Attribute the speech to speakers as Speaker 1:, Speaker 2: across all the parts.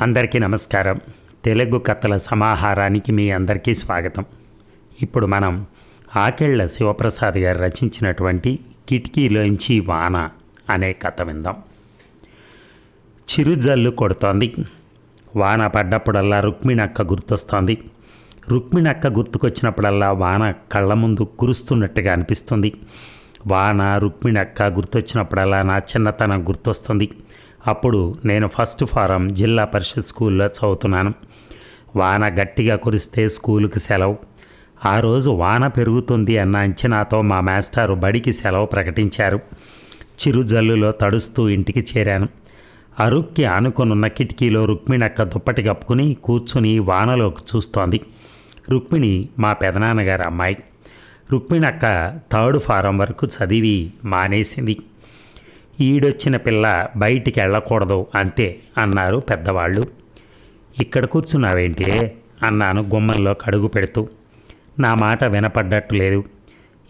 Speaker 1: అందరికీ నమస్కారం. తెలుగు కథల సమాహారానికి మీ అందరికీ స్వాగతం. ఇప్పుడు మనం ఆకెళ్ళ శివప్రసాద్ గారు రచించినటువంటి కిటికీలోంచి వాన అనే కథ విందాం. చిరుజల్లు కొడుతోంది. వాన పడ్డప్పుడల్లా రుక్మిణక్క గుర్తొస్తోంది. రుక్మిణక్క గుర్తుకొచ్చినప్పుడల్లా వాన కళ్ళ ముందు కురుస్తున్నట్టుగా అనిపిస్తుంది. వాన రుక్మిణక్క గుర్తొచ్చినప్పుడల్లా నా చిన్నతనం గుర్తొస్తుంది. అప్పుడు నేను ఫస్ట్ ఫారం జిల్లా పరిషత్ స్కూల్లో చదువుతున్నాను. వాన గట్టిగా కురిస్తే స్కూలుకి సెలవు. ఆ రోజు వాన పెరుగుతుంది అన్న అంచనాతో మా మాస్టారు బడికి సెలవు ప్రకటించారు. చిరుజల్లులో తడుస్తూ ఇంటికి చేరాను. అరుక్కి ఆనుకొనున్న కిటికీలో రుక్మిణక్క దుప్పటి కప్పుకుని కూర్చుని వానలోకి చూస్తోంది. రుక్మిణి మా పెదనాన్నగారు అమ్మాయి. రుక్మిణక్క థర్డ్ ఫారం వరకు చదివి మానేసింది. ఈడొచ్చిన పిల్ల బయటికి వెళ్ళకూడదు అంతే అన్నారు పెద్దవాళ్ళు. ఇక్కడ కూర్చున్నావేంటి? అన్నాను గుమ్మంలో కడుగు పెడుతూ. నా మాట వినపడ్డట్టు లేదు.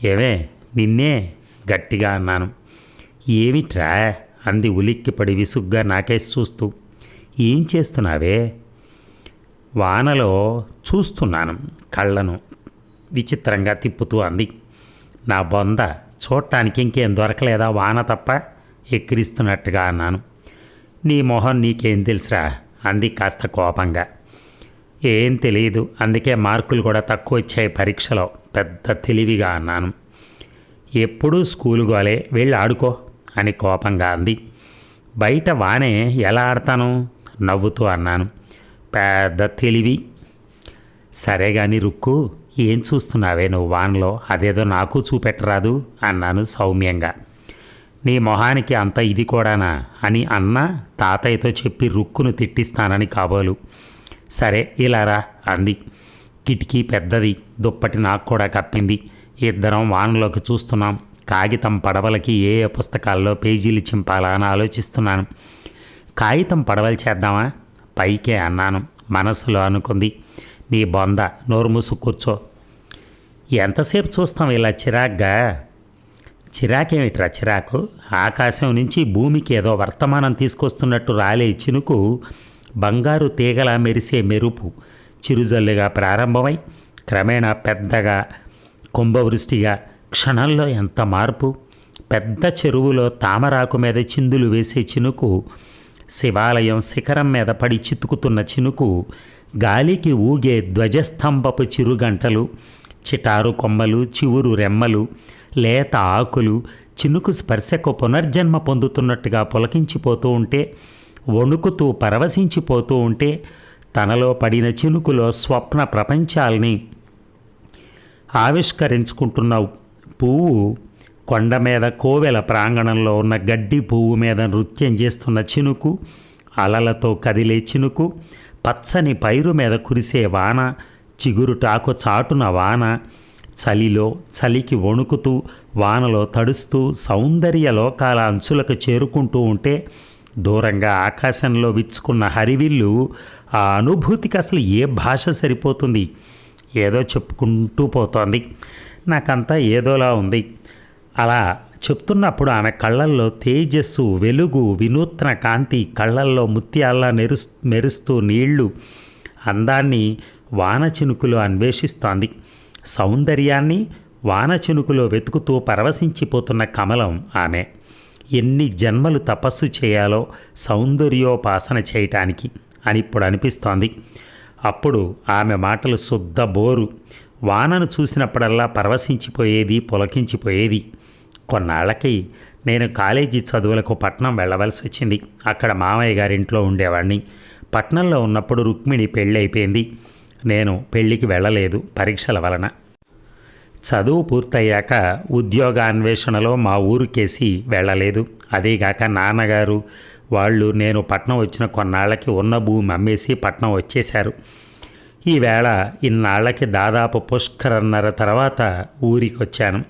Speaker 1: ఏమే నిన్నే? గట్టిగా అన్నాను. ఏమిట్రా? అంది ఉలిక్కిపడి విసుగ్గా నాకేసి చూస్తూ. ఏం చేస్తున్నావే? వానలో చూస్తున్నాను కళ్ళను విచిత్రంగా తిప్పుతూ అంది. నా బొంద చూడటానికి ఇంకేం దొరకలేదా వాన తప్ప? ఎక్కిరిస్తున్నట్టుగా అన్నాను. నీ మొహం నీకేం తెలుసురా? అంది కాస్త కోపంగా. ఏం తెలియదు అందుకే మార్కులు కూడా తక్కువ వచ్చాయి పరీక్షలో పెద్ద తెలివిగా అన్నాను. ఎప్పుడూ స్కూలు గోలే వెళ్ళి ఆడుకో అని కోపంగా అంది. బయట వానే ఎలా ఆడతాను? నవ్వుతూ అన్నాను. పెద్ద తెలివి. సరే గాని రుక్కు ఏం చూస్తున్నావే నువ్వు వానలో? అదేదో నాకు చూపెట్టరాదు అన్నాను సౌమ్యంగా. నీ మొహానికి అంత ఇది కూడానా? అని అన్న తాతయ్యతో చెప్పి రుక్కును తిట్టిస్తానని కాబోలు. సరే ఇలారా అంది. కిటికీ పెద్దది దుప్పటి నాకు కూడా కప్పింది. ఇద్దరం వానలోకి చూస్తున్నాం. కాగితం పడవలకి ఏ ఏ పుస్తకాల్లో పేజీలు చింపాలా అని ఆలోచిస్తున్నాను. కాగితం పడవలు చేద్దామా? పైకే అన్నాను. మనసులో అనుకుంది. నీ బొంద నోరు మూసు కూర్చో. ఎంతసేపు చూస్తాం ఇలా చిరాగ్గా? చిరాకేమిట్రా చిరాకు? ఆకాశం నుంచి భూమికి ఏదో వర్తమానం తీసుకొస్తున్నట్టు రాలే చినుకు. బంగారు తీగలా మెరిసే మెరుపు చిరుజల్లుగా ప్రారంభమై క్రమేణా పెద్దగా కుంభవృష్టిగా క్షణంలో ఎంత మార్పు? పెద్ద చెరువులో తామరాకు మీద చిందులు వేసే చినుకు శివాలయం శిఖరం మీద పడి చితుకుతున్న చినుకు గాలికి ఊగే ధ్వజస్తంభపు చిరుగంటలు చిటారు కొమ్మలు చివురు రెమ్మలు లేత ఆకులు చినుకు స్పర్శకు పునర్జన్మ పొందుతున్నట్టుగా పులకించిపోతూ ఉంటే వణుకుతూ పరవశించిపోతూ ఉంటే తనలో పడిన చినుకులో స్వప్న ప్రపంచాల్ని ఆవిష్కరించుకుంటున్న పువ్వు కొండ మీద కోవెల ప్రాంగణంలో ఉన్న గడ్డి పువ్వు మీద నృత్యం చేస్తున్న చినుకు అలలతో కదిలే చినుకు పచ్చని పైరు మీద కురిసే వాన చిగురుటాకు చాటున వాన చలిలో చలికి వణుకుతూ వానలో తడుస్తూ సౌందర్య లోకాల అంచులకు చేరుకుంటూ ఉంటే దూరంగా ఆకాశంలో విచ్చుకున్న హరివిల్లు ఆ అనుభూతికి అసలు ఏ భాష సరిపోతుంది? ఏదో చెప్పుకుంటూ పోతోంది. నాకంతా ఏదోలా ఉంది. అలా చెప్తున్నప్పుడు ఆమె కళ్ళల్లో తేజస్సు వెలుగు వినూత్న కాంతి కళ్ళల్లో ముత్యాల్లా నెరుస్ మెరుస్తూ నీళ్ళు. అందాన్ని వాన చినుకులు అన్వేషిస్తోంది. సౌందర్యాన్ని వాన చినుకులో వెతుకుతూ పరవశించిపోతున్న కమలం ఆమె. ఎన్ని జన్మలు తపస్సు చేయాలో సౌందర్యోపాసన చేయటానికి అని ఇప్పుడు అనిపిస్తోంది. అప్పుడు ఆమె మాటలు శుద్ధ బోరు. వానను చూసినప్పుడల్లా పరవశించిపోయేది పులకించిపోయేది. కొన్నాళ్ళకి నేను కాలేజీ చదువులకు పట్నం వెళ్ళవలసి వచ్చింది. అక్కడ మామయ్య గారింట్లో ఉండేవాడిని పట్నంలో ఉన్నప్పుడు రుక్మిణి పెళ్ళైపోయింది. అయిపోయింది నేను పెళ్ళికి వెళ్ళలేదు పరీక్షల వలన. చదువు పూర్తయ్యాక ఉద్యోగాన్వేషణలో మా ఊరికేసి వెళ్ళలేదు. అదేగాక నాన్నగారు వాళ్ళు నేను పట్నం వచ్చిన కొన్నాళ్ళకి ఉన్న భూమి అమ్మేసి పట్నం వచ్చేశారు. ఈవేళ ఇన్నాళ్ళకి దాదాపు పుష్కరన్నర తర్వాత ఊరికి వచ్చాను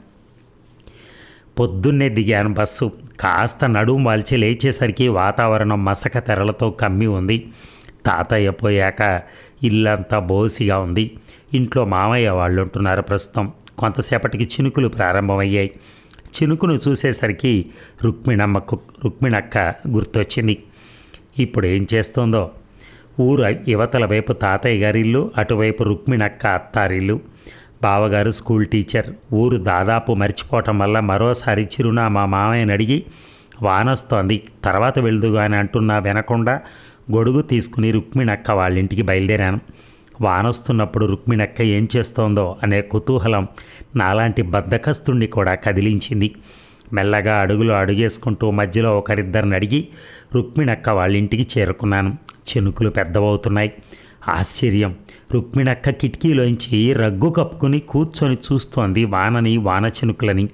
Speaker 1: పొద్దున్నే దిగాను బస్సు. కాస్త నడుము వాల్చి లేచేసరికి వాతావరణం మసక తెరలతో కమ్మి ఉంది. తాతయ్య పోయాక ఇల్లంతా బోసిగా ఉంది. ఇంట్లో మామయ్య వాళ్ళు ఉంటున్నారు ప్రస్తుతం. కొంతసేపటికి చినుకులు ప్రారంభమయ్యాయి. చినుకును చూసేసరికి రుక్మిణమ్మకు రుక్మిణక్క గుర్తొచ్చింది. ఇప్పుడు ఏం చేస్తుందో? ఊరు యువతల వైపు తాతయ్య గారిల్లు అటువైపు రుక్మిణక్క అత్తారిల్లు. బావగారు స్కూల్ టీచర్. ఊరు దాదాపు మర్చిపోవటం వల్ల మరోసారి చిరునా మా మామయ్యని అడిగి వానొస్తోంది. తర్వాత వెళ్దుగా అని అంటున్నా వినకుండా గొడుగు తీసుకుని రుక్మిణక్క వాళ్ళ ఇంటికి బయలుదేరాను. వానొస్తున్నప్పుడు రుక్మిణక్క ఏం చేస్తోందో అనే కుతూహలం నాలాంటి బద్ధకస్తుణ్ణి కూడా కదిలించింది. మెల్లగా అడుగులు అడుగేసుకుంటూ మధ్యలో ఒకరిద్దరిని అడిగి రుక్మిణక్క వాళ్ళ ఇంటికి చేరుకున్నాను. చినుకులు పెద్దవవుతున్నాయి. ఆశ్చర్యం! రుక్మిణక్క కిటికీలోంచి రగ్గు కప్పుకుని కూర్చొని చూస్తోంది వానని వాన చినుకులని.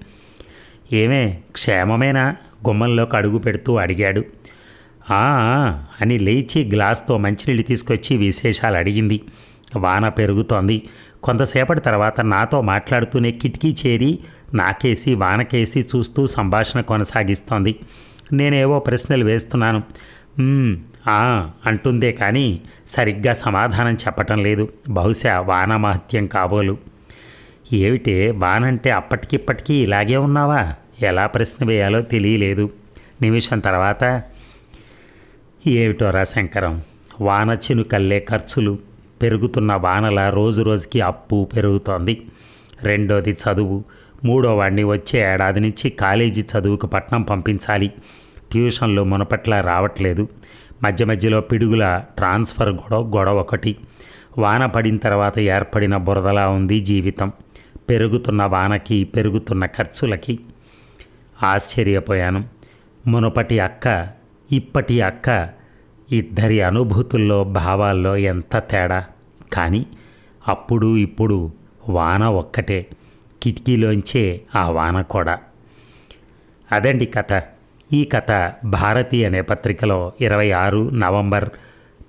Speaker 1: ఏమే క్షేమమేనా? గుమ్మంలోకి అడుగు పెడుతూ అడిగాడు. అని లేచి గ్లాస్తో మంచినీళ్ళు తీసుకొచ్చి విశేషాలు అడిగింది. వాన పెరుగుతోంది. కొంతసేపటి తర్వాత నాతో మాట్లాడుతూనే కిటికీ చేరి నాకేసి వానకేసి చూస్తూ సంభాషణ కొనసాగిస్తోంది. నేనేవో ప్రశ్నలు వేస్తున్నాను. ఆ" అంటుందే కానీ సరిగ్గా సమాధానం చెప్పటం లేదు. బహుశా వాన మహత్యం కాబోలు. ఏమిటే వానంటే అప్పటికిప్పటికీ ఇలాగే ఉన్నావా? ఎలా ప్రశ్న వేయాలో తెలియలేదు. నిమిషం తర్వాత ఏమిటోరా శంకరం. వాన చినుకల్లే ఖర్చులు. పెరుగుతున్న వానల రోజు రోజుకి అప్పు పెరుగుతోంది. రెండోది చదువు. మూడో వాడిని వచ్చే ఏడాది నుంచి కాలేజీ చదువుకు పట్నం పంపించాలి. ట్యూషన్లు మునపట్ల రావట్లేదు. మధ్య మధ్యలో పిడుగుల ట్రాన్స్ఫర్ గొడవ గొడవ ఒకటి. వాన పడిన తర్వాత ఏర్పడిన బురదలా ఉంది జీవితం. పెరుగుతున్న వానకి పెరుగుతున్న ఖర్చులకి. ఆశ్చర్యపోయాను. మునుపటి అక్క ఇప్పటి అక్క ఇద్దరి అనుభూతుల్లో భావాల్లో ఎంత తేడా? కానీ అప్పుడు ఇప్పుడు వాన ఒక్కటే కిటికీలోంచే ఆ వాన కూడా. అదండి కథ. ఈ కథ భారతి అనే పత్రికలో ఇరవై ఆరు నవంబర్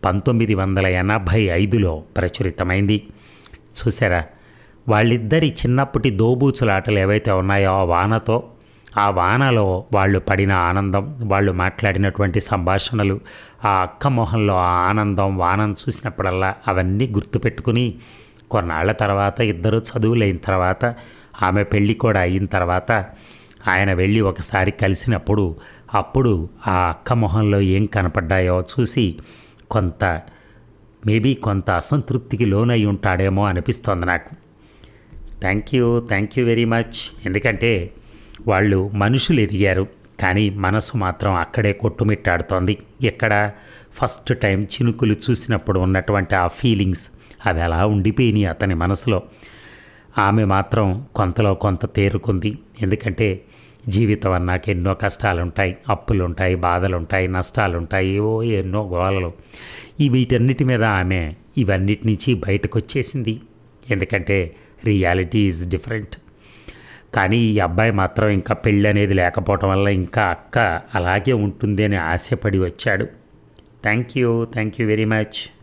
Speaker 1: పంతొమ్మిది వందల ఎనభై ఐదులో ప్రచురితమైంది. చూసారా వాళ్ళిద్దరి చిన్నప్పటి దోబూచులాటలు ఏవైతే ఉన్నాయో ఆ వానతో ఆ వానలో వాళ్ళు పడిన ఆనందం వాళ్ళు మాట్లాడినటువంటి సంభాషణలు ఆ అక్క మొహంలో ఆ ఆనందం వానను చూసినప్పుడల్లా అవన్నీ గుర్తుపెట్టుకుని కొన్నాళ్ళ తర్వాత ఇద్దరు చదువులైన తర్వాత ఆమె పెళ్ళి కూడా అయిన తర్వాత ఆయన వెళ్ళి ఒకసారి కలిసినప్పుడు అప్పుడు ఆ అక్క మొహంలో ఏం కనపడ్డాయో చూసి కొంత మేబీ కొంత అసంతృప్తికి లోనై ఉంటాడేమో అనిపిస్తోంది నాకు. Thank you thank you very much. ఎందుకంటే వాళ్ళు మనుషులు ఎదిగారు కానీ మనసు మాత్రం అక్కడే కొట్టుమిట్టాడుతోంది. ఎక్కడ? ఫస్ట్ టైం చినుకులు చూసినప్పుడు ఉన్నటువంటి ఆ ఫీలింగ్స్ అవి అలా ఉండిపోయినాయి అతని మనసులో. ఆమె మాత్రం కొంతలో కొంత తేరుకుంది. ఎందుకంటే జీవితం అన్నాక ఎన్నో కష్టాలుంటాయి అప్పులుంటాయి బాధలుంటాయి నష్టాలుంటాయి ఏవో ఎన్నో గోలలు. ఈ వీటన్నిటి మీద ఆమె ఇవన్నిటి నుంచి బయటకు వచ్చేసింది ఎందుకంటే రియాలిటీ ఈజ్ డిఫరెంట్. కానీ ఈ అబ్బాయి మాత్రం ఇంకా పెళ్ళి అనేది లేకపోవటం వల్ల ఇంకా అక్క అలాగే ఉంటుంది అని ఆశపడి వచ్చాడు. Thank you thank you very much.